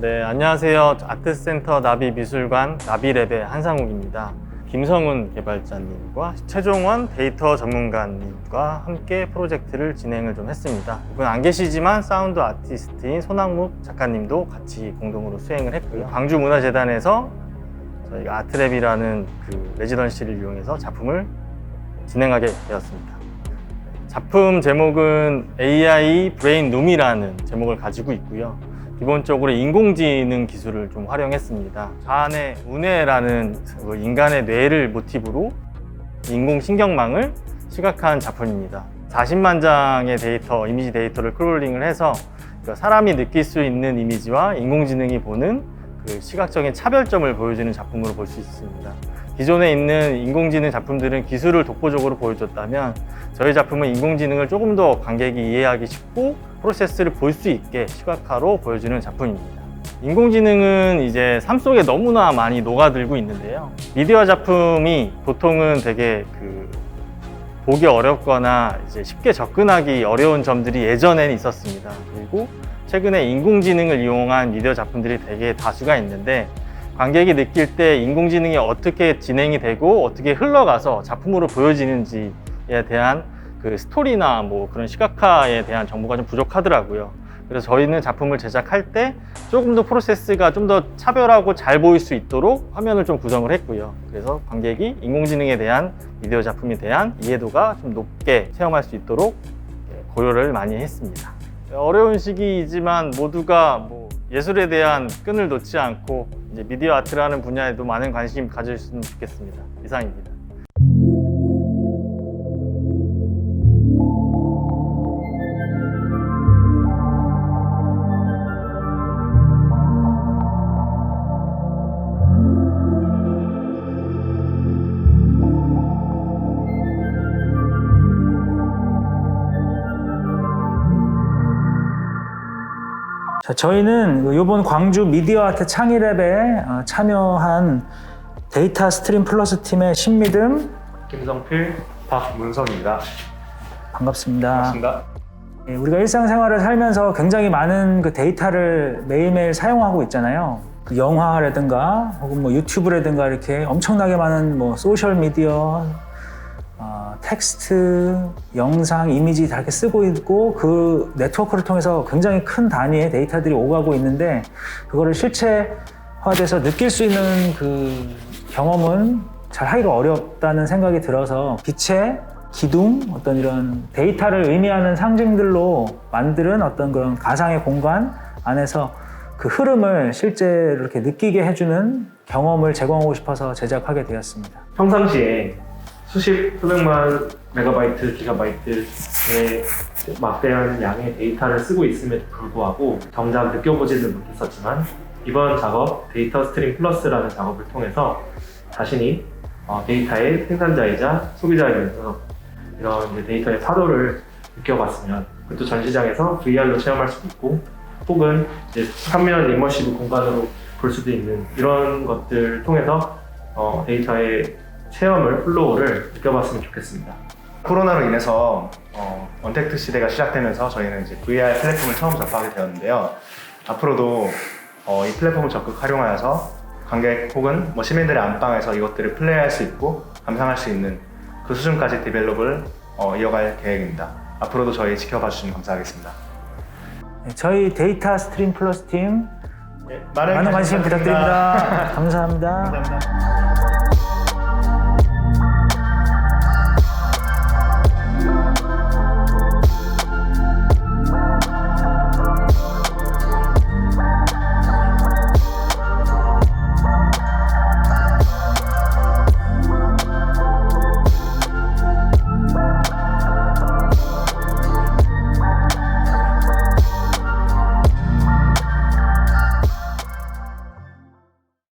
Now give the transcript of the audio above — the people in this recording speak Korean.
안녕하세요. 아트센터 나비 미술관 나비랩의 한상욱입니다. 김성훈 개발자님과 최종원 데이터 전문가님과 함께 프로젝트를 진행을 좀 했습니다. 이분 안 계시지만 사운드 아티스트인 손학묵 작가님도 같이 공동으로 수행을 했고요. 광주문화재단에서 저희가 아트랩이라는 그 레지던시를 이용해서 작품을 진행하게 되었습니다. 작품 제목은 AI 브레인 룸이라는 제목을 가지고 있고요. 기본적으로 인공지능 기술을 좀 활용했습니다. 자안의 운해라는 그 인간의 뇌를 모티브로 인공신경망을 시각한 작품입니다. 40만 장의 데이터, 이미지 데이터를 크롤링을 해서 그 사람이 느낄 수 있는 이미지와 인공지능이 보는 그 시각적인 차별점을 보여주는 작품으로 볼 수 있습니다. 기존에 있는 인공지능 작품들은 기술을 독보적으로 보여줬다면 저희 작품은 인공지능을 조금 더 관객이 이해하기 쉽고 프로세스를 볼 수 있게 시각화로 보여주는 작품입니다. 인공지능은 이제 삶 속에 너무나 많이 녹아들고 있는데요. 미디어 작품이 보통은 되게 그 보기 어렵거나 이제 쉽게 접근하기 어려운 점들이 예전에는 있었습니다. 그리고 최근에 인공지능을 이용한 미디어 작품들이 되게 다수가 있는데 관객이 느낄 때 인공지능이 어떻게 진행이 되고 어떻게 흘러가서 작품으로 보여지는지에 대한 그 스토리나 뭐 그런 시각화에 대한 정보가 좀 부족하더라고요. 그래서 저희는 작품을 제작할 때 조금 더 프로세스가 좀 더 차별하고 잘 보일 수 있도록 화면을 좀 구성을 했고요. 그래서 관객이 인공지능에 대한 미디어 작품에 대한 이해도가 좀 높게 체험할 수 있도록 예, 고려를 많이 했습니다. 어려운 시기이지만 모두가 뭐 예술에 대한 끈을 놓지 않고 이제 미디어 아트라는 분야에도 많은 관심 가져주셨으면 좋겠습니다. 이상입니다. 자, 저희는 이번 광주 미디어 아트 창의랩에 어, 참여한 데이터 스트림 플러스 팀의 신미듬 김성필, 박문성입니다. 반갑습니다. 반갑습니다. 예, 우리가 일상생활을 살면서 굉장히 많은 그 데이터를 매일매일 사용하고 있잖아요. 그 영화라든가 혹은 뭐 유튜브라든가 이렇게 엄청나게 많은 뭐 소셜 미디어, 어, 텍스트, 영상, 이미지 다 이렇게 쓰고 있고 그 네트워크를 통해서 굉장히 큰 단위의 데이터들이 오가고 있는데 그거를 실체화돼서 느낄 수 있는 그 경험은 잘 하기가 어렵다는 생각이 들어서 빛의 기둥, 어떤 이런 데이터를 의미하는 상징들로 만드는 어떤 그런 가상의 공간 안에서 그 흐름을 실제로 이렇게 느끼게 해주는 경험을 제공하고 싶어서 제작하게 되었습니다. 평상시에 수십, 수백만 메가바이트, 기가바이트의 막대한 양의 데이터를 쓰고 있음에도 불구하고 정작 느껴보지는 못했었지만 이번 작업 데이터 스트림 플러스라는 작업을 통해서 자신이 어, 데이터의 생산자이자 소비자이면서 이런 데이터의 파도를 느껴봤으면 그것도 전시장에서 VR로 체험할 수도 있고 혹은 이제 3면 이머시브 공간으로 볼 수도 있는 이런 것들 통해서 어, 데이터의 체험을 플로우를 느껴봤으면 좋겠습니다. 코로나로 인해서 어, 언택트 시대가 시작되면서 저희는 이제 VR 플랫폼을 처음 접하게 되었는데요. 앞으로도 어, 이 플랫폼을 적극 활용하여서 관객 혹은 뭐 시민들의 안방에서 이것들을 플레이할 수 있고 감상할 수 있는 그 수준까지 디벨롭을 어, 이어갈 계획입니다. 앞으로도 저희 지켜봐 주시면 감사하겠습니다. 네, 저희 데이터 스트림 플러스 팀 네, 많은 관심 부탁드립니다. 감사합니다. 감사합니다.